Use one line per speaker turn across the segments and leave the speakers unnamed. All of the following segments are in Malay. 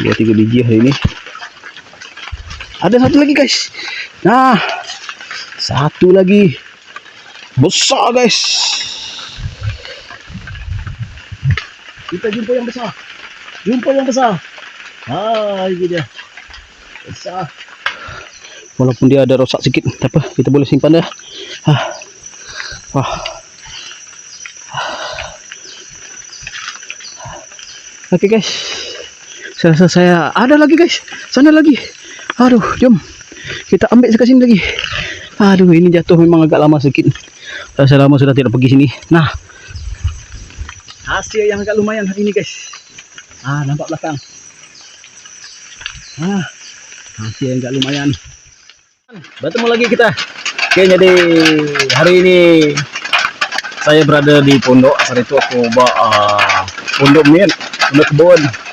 Dua tiga biji hari ini. Ada satu lagi guys. Nah, satu lagi besar guys. Kita jumpa yang besar. Jumpa yang besar. Ah, ini dia. Besar. Walaupun dia ada rosak sikit, tak apa, kita boleh simpan dah. Ah. Wah. Okey guys. Saya rasa saya ada lagi guys. Sana lagi. Aduh, jom. Kita ambil dekat sini lagi. Aduh, ini jatuh memang agak lama sikit. Saya lama sudah tidak pergi sini. Nah. Hasil yang agak lumayan hari ini guys. Ah, nampak belakang. Ah. Hasil yang agak lumayan. Bertemu lagi kita. Okey, jadi hari ini saya berada di pondok. Hari itu aku bawa uh, pondok ni kan. Pondok kebun.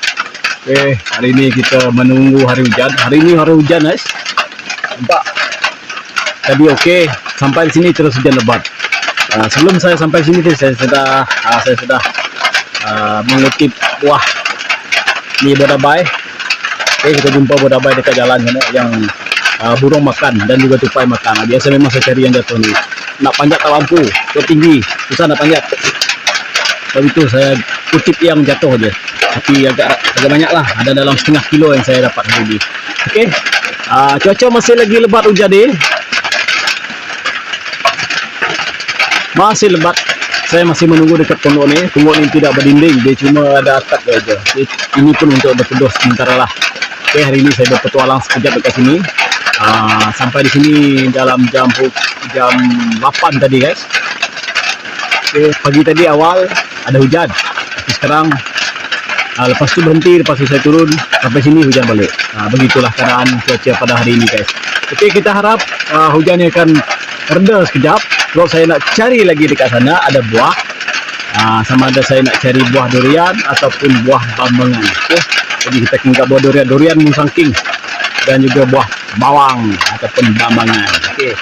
Okey, hari ini kita menunggu hari hujan. Hari ini hari hujan guys. Nampak? Tadi okey, sampai sini terus hujan lebat. Uh, sebelum saya sampai sini saya sudah uh, saya sudah uh, mengutip buah ni bodabai. Okey, kita jumpa bodabai dekat jalan sana yang uh, burung makan dan juga tupai makan. Biasa memang saya cari yang jatuh ni. Nak panjat tak mampu, tu tinggi, susah nak panjat. Sebab itu saya kutip yang jatuh je. Tapi agak agak banyak lah. Ada dalam setengah kilo yang saya dapat hari ini. Okey. Uh, cuaca masih lagi lebat hujan ni. Masih lebat. Saya masih menunggu dekat pondok ni. Pondok ni tidak berdinding. Dia cuma ada atap saja. Ini pun untuk berteduh sementara lah. Okey, hari ini saya berpetualang sekejap dekat sini. Uh, sampai di sini dalam jam jam 8 tadi guys. Okay, pagi tadi awal ada hujan. Tapi sekarang uh, lepas tu berhenti, lepas tu saya turun sampai sini hujan balik. Uh, begitulah keadaan cuaca pada hari ini guys. Okey, kita harap uh, hujan ni akan reda sekejap. Sebab saya nak cari lagi dekat sana ada buah. Uh, sama ada saya nak cari buah durian ataupun buah bambangan. Okay. Jadi kita tinggal buah durian, durian musangking dan juga buah bawang ataupun bambangan. Okey.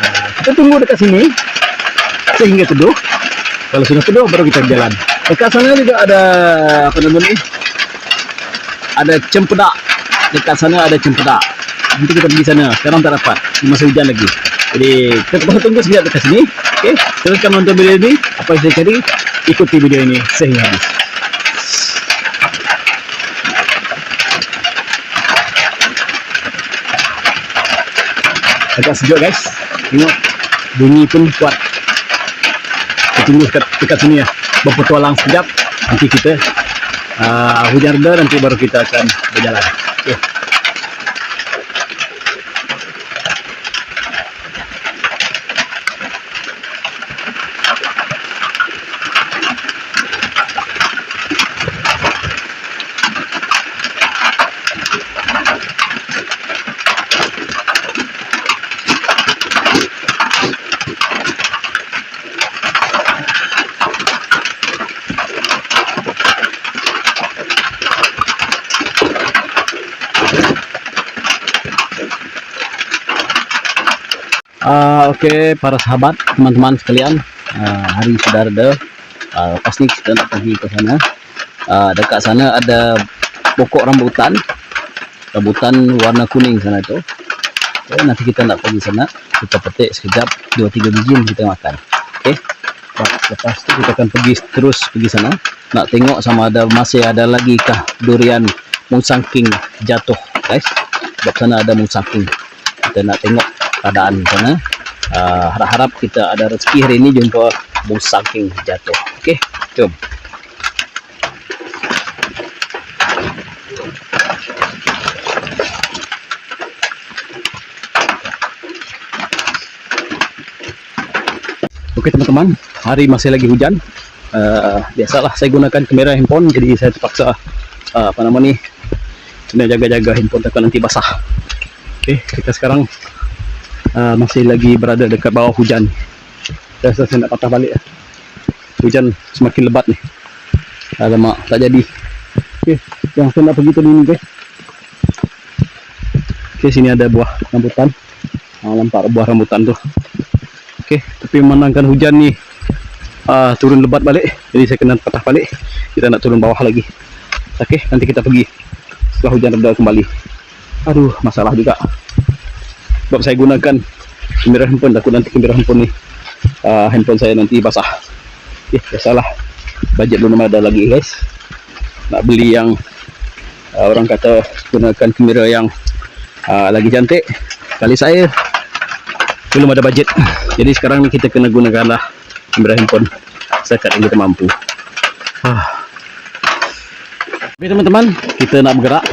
Uh, kita tunggu dekat sini sehingga teduh. Kalau sudah teduh baru kita jalan. Dekat sana juga ada apa nama ni? Ada cempedak. Dekat sana ada cempedak. Nanti kita pergi sana. Sekarang tak dapat. Masih hujan lagi. Jadi kita perlu tunggu sekejap dekat sini. Okey. Teruskan nonton video ini. Apa yang saya cari? Ikuti video ini sehingga habis. agak sejuk guys tengok bunyi pun kuat kita tunggu dekat, dekat sini ya berpetualang sekejap nanti kita uh, hujan reda nanti baru kita akan berjalan okay. Okey para sahabat, teman-teman sekalian, uh, hari sudah reda. Uh, lepas ni kita nak pergi ke sana. Uh, dekat sana ada pokok rambutan. Rambutan warna kuning sana tu. Okay, nanti kita nak pergi sana. Kita petik sekejap, 2-3 biji kita makan. Okey. Lepas tu kita akan pergi terus pergi sana. Nak tengok sama ada masih ada lagi kah durian musangking jatuh, guys. Sebab sana ada musangking. Kita nak tengok keadaan sana uh, harap-harap kita ada rezeki hari ini. Jumpa musangking jatuh. Okey jom. Okey teman-teman hari masih lagi hujan. Uh, biasalah saya gunakan kamera handphone jadi saya terpaksa uh, apa nama ni kena jaga-jaga handphone takut nanti basah. Okey kita sekarang uh, masih lagi berada dekat bawah hujan. Rasa saya nak patah balik. Hujan semakin lebat ni. Alamak, tak jadi. Okey, yang saya nak pergi tadi ni guys. Okey, sini ada buah rambutan. Ha, nampak buah rambutan tu. Okey, tapi memandangkan hujan ni uh, turun lebat balik. Jadi saya kena patah balik. Kita nak turun bawah lagi. Okey, nanti kita pergi setelah hujan reda kembali. Aduh, masalah juga. Sebab saya gunakan kamera handphone, takut nanti kamera handphone ni uh, handphone saya nanti basah. Eh, biasalah. Budget belum ada lagi guys. Nak beli yang uh, orang kata gunakan kamera yang uh, lagi cantik. Kali saya belum ada budget. Jadi sekarang ni kita kena gunakanlah kamera handphone setakat yang kita mampu. Oke teman-teman, kita nak bergerak.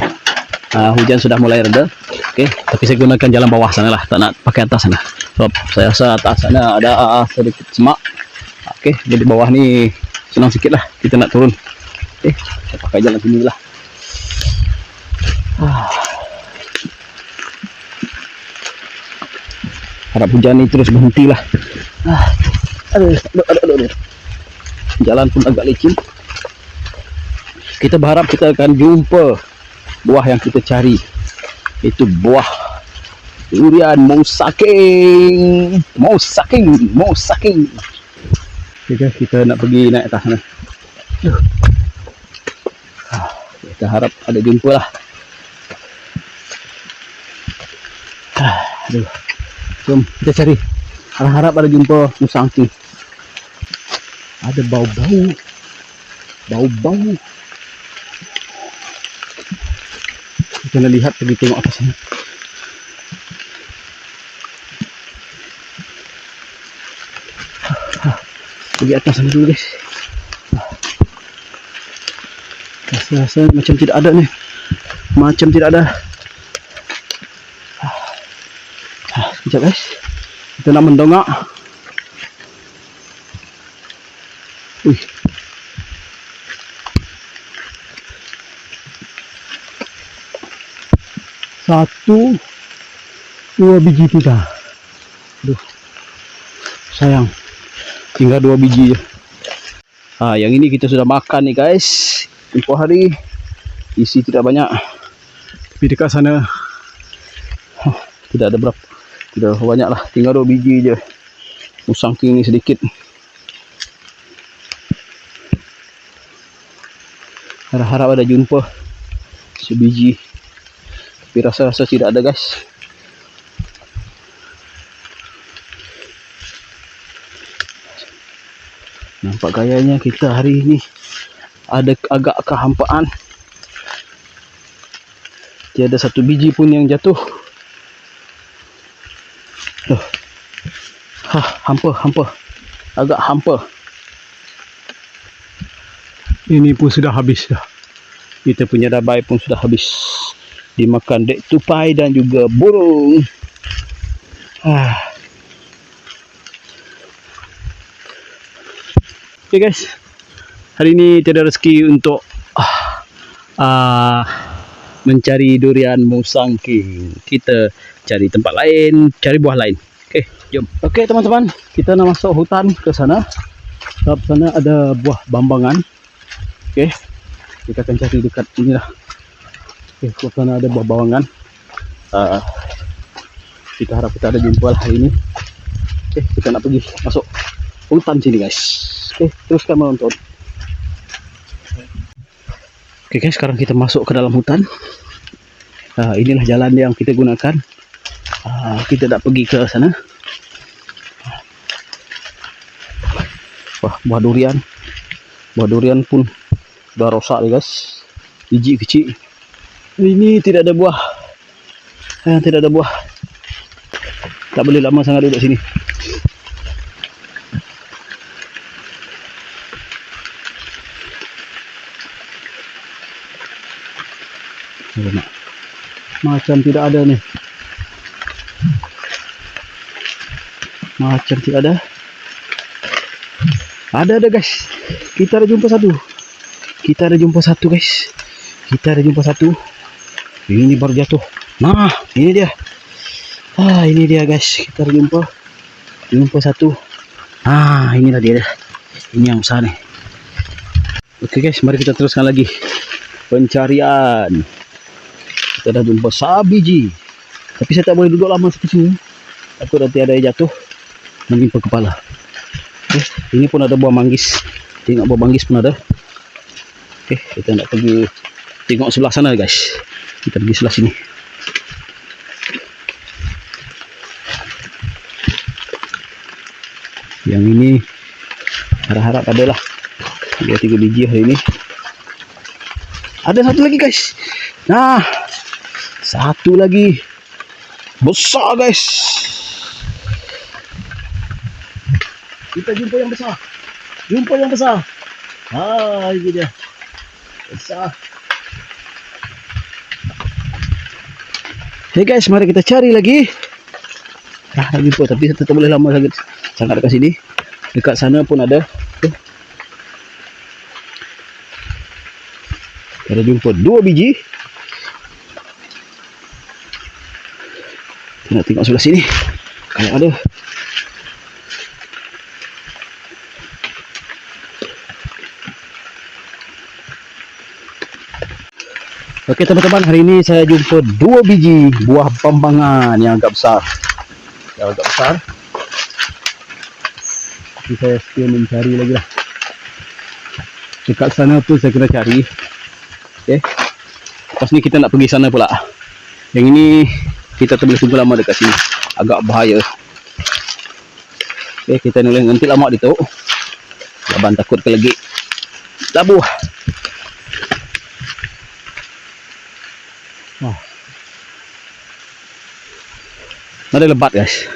Uh, hujan sudah mulai reda. Oke, tapi saya gunakan jalan bawah sana lah, tak nak pakai atas sana. Sebab saya rasa atas sana ada uh, sedikit semak. Oke, jadi bawah ni senang sikit lah kita nak turun. Oke, saya pakai jalan sini lah. Ah. Harap hujan ni terus berhenti lah. Ah. Aduh, aduh, aduh, aduh. Jalan pun agak licin. Kita berharap kita akan jumpa buah yang kita cari. Itu buah durian mau saking, mau saking, mau saking. Okay, guys, kita nak pergi naik atas sana. Ah, Kita harap ada jumpa lah. Ah, Aduh. Jom kita cari. Harap-harap ada jumpa musangking. Ada bau-bau. Bau-bau. Nak lihat pergi tengok atas sana. Pergi atas sana dulu guys. Rasa-rasa macam tidak ada ni. Macam tidak ada. Sekejap guys. Kita nak mendongak. Wih. Satu, dua biji tiga. Aduh, sayang. Tinggal dua biji je. Ah, yang ini kita sudah makan nih guys. Tempoh hari isi tidak banyak. Tapi dekat sana huh, tidak ada berapa. Tidak banyak lah. Tinggal dua biji je. Musang king sedikit. Harap-harap ada jumpa sebiji. Tapi rasa-rasa tidak ada guys. Nampak gayanya kita hari ini ada agak kehampaan. Tiada satu biji pun yang jatuh. Hah, hampa, hampa. Agak hampa. Ini pun sudah habis dah. Kita punya dabai pun sudah habis. Dimakan dek tupai dan juga burung. Ah. Okay guys. Hari ini tiada rezeki untuk ah, ah, mencari durian musang king. Kita cari tempat lain, cari buah lain. Okey, jom. Okey teman-teman, kita nak masuk hutan ke sana. Sebab sana ada buah bambangan. Okey. Kita akan cari dekat sini lah. Okey, ke sana ada buah bambangan. Uh, kita harap kita ada jumpa lah hari ini. Okey, kita nak pergi masuk hutan sini guys. Okey, teruskan menonton. Okey guys, sekarang kita masuk ke dalam hutan. Uh, inilah jalan yang kita gunakan. Uh, kita nak pergi ke sana. Wah, buah durian. Buah durian pun dah rosak guys. Biji kecil. Ini tidak ada buah. Eh, tidak ada buah. Tak boleh lama sangat duduk sini. Macam tidak ada ni. Macam tidak ada. Ada ada guys. Kita ada jumpa satu. Kita ada jumpa satu guys. Kita ada jumpa satu. Ini baru jatuh. Nah, ini dia. Ah, ini dia guys. Kita jumpa. Jumpa satu. Ah, inilah dia. Ini yang besar ni. Okey guys, mari kita teruskan lagi pencarian. Kita dah jumpa sabiji. Tapi saya tak boleh duduk lama seperti sini. Takut nanti ada yang jatuh. Menimpa kepala. Okay. Ini pun ada buah manggis. Tengok buah manggis pun ada. Okay. Kita nak pergi tengok sebelah sana guys. Kita pergi sebelah sini. Yang ini harap-harap ada lah. Tiga tiga biji hari ini. Ada satu lagi guys. Nah, satu lagi besar guys. Kita jumpa yang besar. Jumpa yang besar. Ah, ini dia. Besar. Hey guys, mari kita cari lagi. Ah, lagi pun tapi tetap boleh lama sangat. Sangat dekat sini. Dekat sana pun ada. Kita jumpa dua biji. Kita nak tengok sebelah sini. Kalau ada. Okey teman-teman, hari ini saya jumpa dua biji buah pambangan yang agak besar. Yang agak besar. Tapi saya still mencari lagi lah. Dekat sana pun saya kena cari. Okey. Lepas ni kita nak pergi sana pula. Yang ini kita tak boleh tunggu lama dekat sini. Agak bahaya. Okey, kita boleh nanti lama di tu. Laban takut ke lagi. Labuh. Ada lebat guys.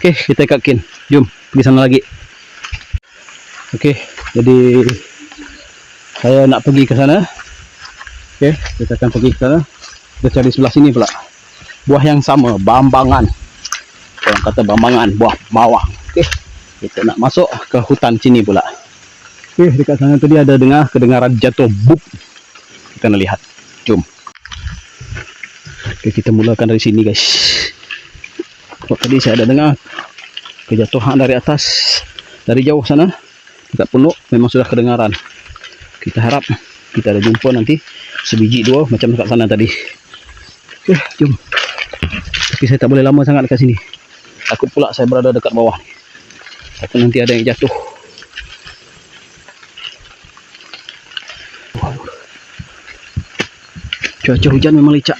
Okey, kita ikat kin. Jom pergi sana lagi. Okey, jadi saya nak pergi ke sana. Okey, kita akan pergi ke sana. Kita cari sebelah sini pula. Buah yang sama, bambangan. Orang kata bambangan, buah bawang. Okey, kita nak masuk ke hutan sini pula. Okey, dekat sana tadi ada dengar kedengaran jatuh buk. Kita nak lihat. Jom. Okey, kita mulakan dari sini guys. Sebab tadi saya ada dengar kejatuhan dari atas dari jauh sana dekat punuk memang sudah kedengaran. Kita harap kita ada jumpa nanti sebiji dua macam dekat sana tadi. Eh, jom. Tapi saya tak boleh lama sangat dekat sini. Takut pula saya berada dekat bawah. Takut nanti ada yang jatuh. Cuaca hujan memang licak.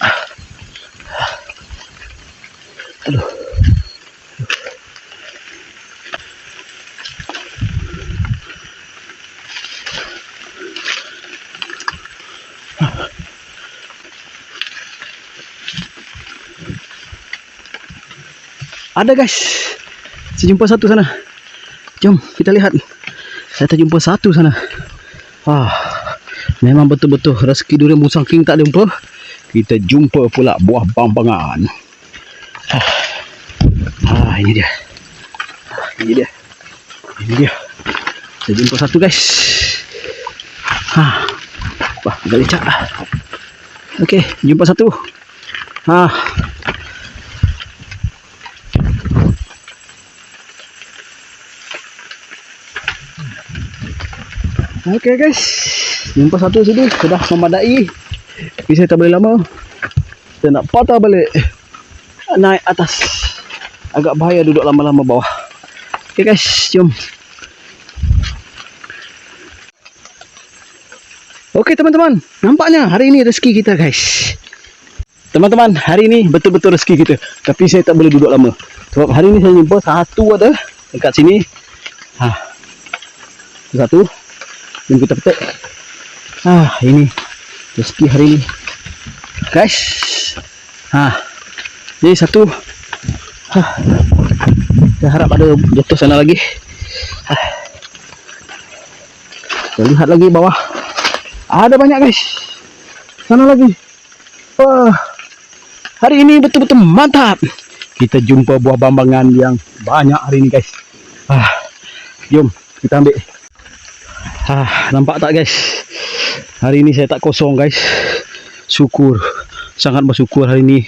Aduh. Ada guys. Saya jumpa satu sana. Jom kita lihat. Saya terjumpa satu sana. Ah, memang betul-betul rezeki durian musang king tak jumpa. Kita jumpa pula buah bambangan. Ah, ah ini dia. Ah, ini dia. Ini dia. Saya jumpa satu guys. Ah, wah, agak lecak. Okey, jumpa satu. Ah, Okey guys. Jumpa satu sini sudah memadai. Saya tak boleh lama. Saya nak patah balik. Naik atas. Agak bahaya duduk lama-lama bawah. Okey guys, jom. Okey teman-teman, nampaknya hari ini rezeki kita guys. Teman-teman, hari ini betul-betul rezeki kita. Tapi saya tak boleh duduk lama. Sebab hari ini saya jumpa satu ada dekat sini. Ha. Satu. Jom kita petik. Ah, ini rezeki hari ini. Guys. Ha. Ini satu. Ha. Saya harap ada jatuh sana lagi. Ha. Kita lihat lagi bawah. Ada banyak guys. Sana lagi. Wah. Hari ini betul-betul mantap. Kita jumpa buah bambangan yang banyak hari ini guys. Ah. Jom kita ambil. Ah, nampak tak guys? Hari ini saya tak kosong guys. Syukur. Sangat bersyukur hari ini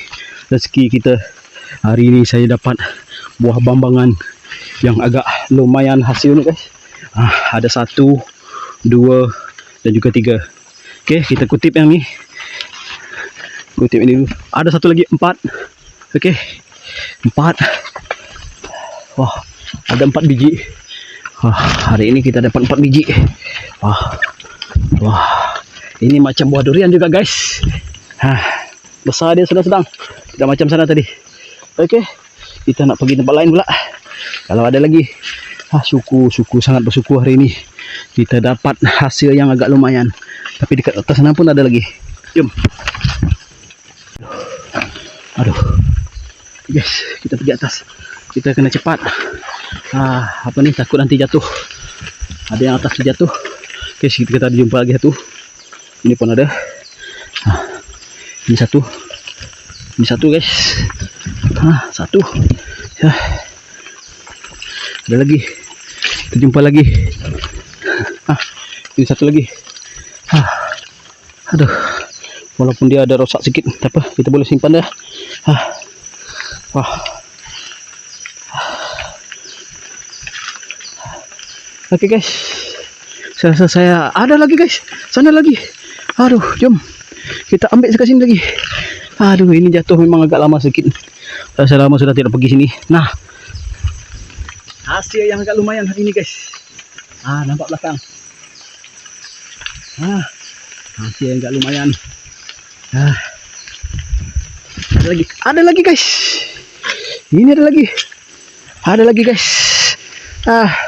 rezeki kita. Hari ini saya dapat buah bambangan yang agak lumayan hasil ni guys. Ah, ada satu, dua dan juga tiga. Okey, kita kutip yang ni. Kutip ini dulu. Ada satu lagi empat. Okey. Empat. Wah, ada empat biji. Wah, hari ini kita dapat 4 biji. Wah. Wah. Ini macam buah durian juga, guys. Ha. Besar dia sedang-sedang. Tidak macam sana tadi. Okey. Kita nak pergi tempat lain pula. Kalau ada lagi. Ah, syukur, syukur. Sangat bersyukur hari ini. Kita dapat hasil yang agak lumayan. Tapi dekat atas sana pun ada lagi. Jom. Aduh. Guys, kita pergi atas. Kita kena cepat. Ah, apa ni? Takut nanti jatuh. Ada yang atas tu jatuh. Okey, kita jumpa lagi satu. Ini pun ada. Ah, ini satu. Ini satu guys. Ha, satu. Ya. Ada lagi. Kita jumpa lagi. Ha, ini satu lagi. Ha. Aduh. Walaupun dia ada rosak tak apa, kita boleh simpan dia. Ha. Wah. Okey guys. Saya rasa saya ada lagi guys. Sana lagi. Aduh, jom. Kita ambil dekat sini lagi. Aduh, ini jatuh memang agak lama sikit. Saya lama sudah tidak pergi sini. Nah. Hasil yang agak lumayan hari ini guys. Ah, nampak belakang. Ah. Hasil yang agak lumayan. Ah. Ada lagi. Ada lagi guys. Ini ada lagi. Ada lagi guys. Ah.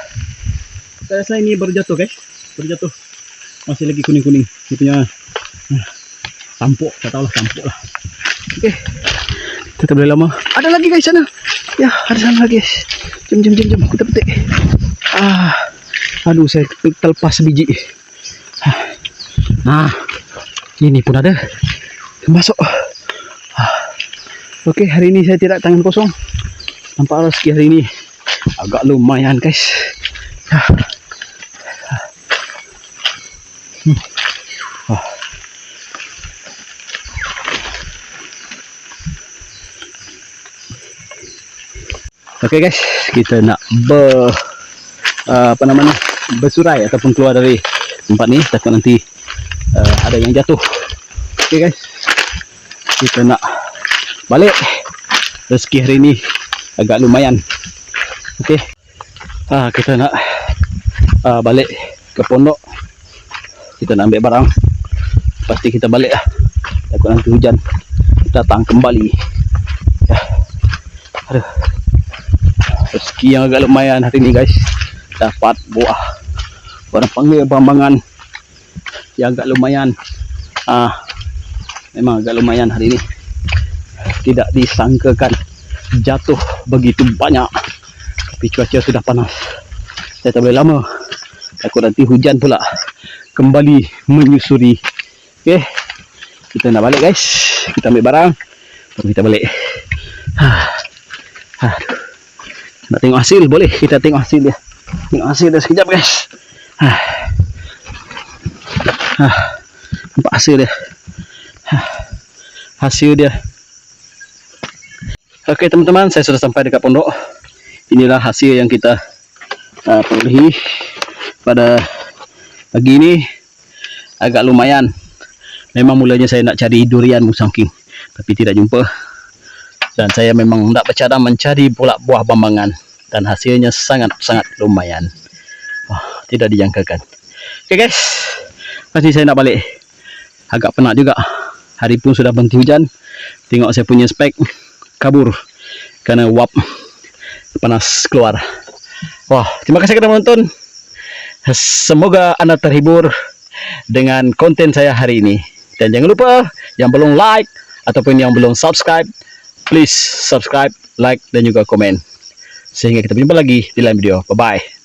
Saya rasa ini baru jatuh guys. Baru jatuh. Masih lagi kuning-kuning. Dia punya ah, tampuk. Tak tahulah tampuk lah. Okey. Kita boleh lama. Ada lagi guys sana. Ya, ada sana lagi guys. Jom, jom, jom, jom. Kita petik. Ah. Aduh, saya terlepas biji. Ah. Nah. Ini pun ada. Masuk. Ah. Okey, hari ini saya tidak tangan kosong. Nampak rezeki hari ini agak lumayan guys. Ah. Okey guys, kita nak ber uh, apa namanya? bersurai ataupun keluar dari tempat ni takut nanti uh, ada yang jatuh. Okey guys. Kita nak balik. Rezeki hari ni agak lumayan. Okey. Ah kita nak uh, balik ke pondok. Kita nak ambil barang. Pasti kita balik lah. Takut nanti hujan datang kembali. Ya. Aduh. Rezeki yang agak lumayan hari ni guys. Dapat buah. Orang panggil bambangan yang agak lumayan. Ah, memang agak lumayan hari ini. Tidak disangkakan jatuh begitu banyak. Tapi cuaca sudah panas. Saya tak boleh lama. Takut nanti hujan pula. Kembali menyusuri. Okey. Kita nak balik guys. Kita ambil barang. Baru kita balik. Ha. Nak tengok hasil boleh. Kita tengok hasil dia. Tengok hasil dia sekejap guys. Ha. Ha. Nampak hasil dia. Ha. Hasil dia. Okey teman-teman, saya sudah sampai dekat pondok. Inilah hasil yang kita uh, perolehi pada pagi ini. Agak lumayan. Memang mulanya saya nak cari durian musangking. Tapi tidak jumpa. Dan saya memang tak bercadang mencari pula buah bambangan. Dan hasilnya sangat-sangat lumayan. Wah, tidak dijangkakan. Okey guys. Pasti saya nak balik. Agak penat juga. Hari pun sudah berhenti hujan. Tengok saya punya spek kabur kerana wap panas keluar. Wah, terima kasih kerana menonton. Semoga anda terhibur dengan konten saya hari ini. Dan jangan lupa yang belum like ataupun yang belum subscribe, please subscribe, like dan juga komen. Sehingga kita berjumpa lagi di lain video. Bye bye.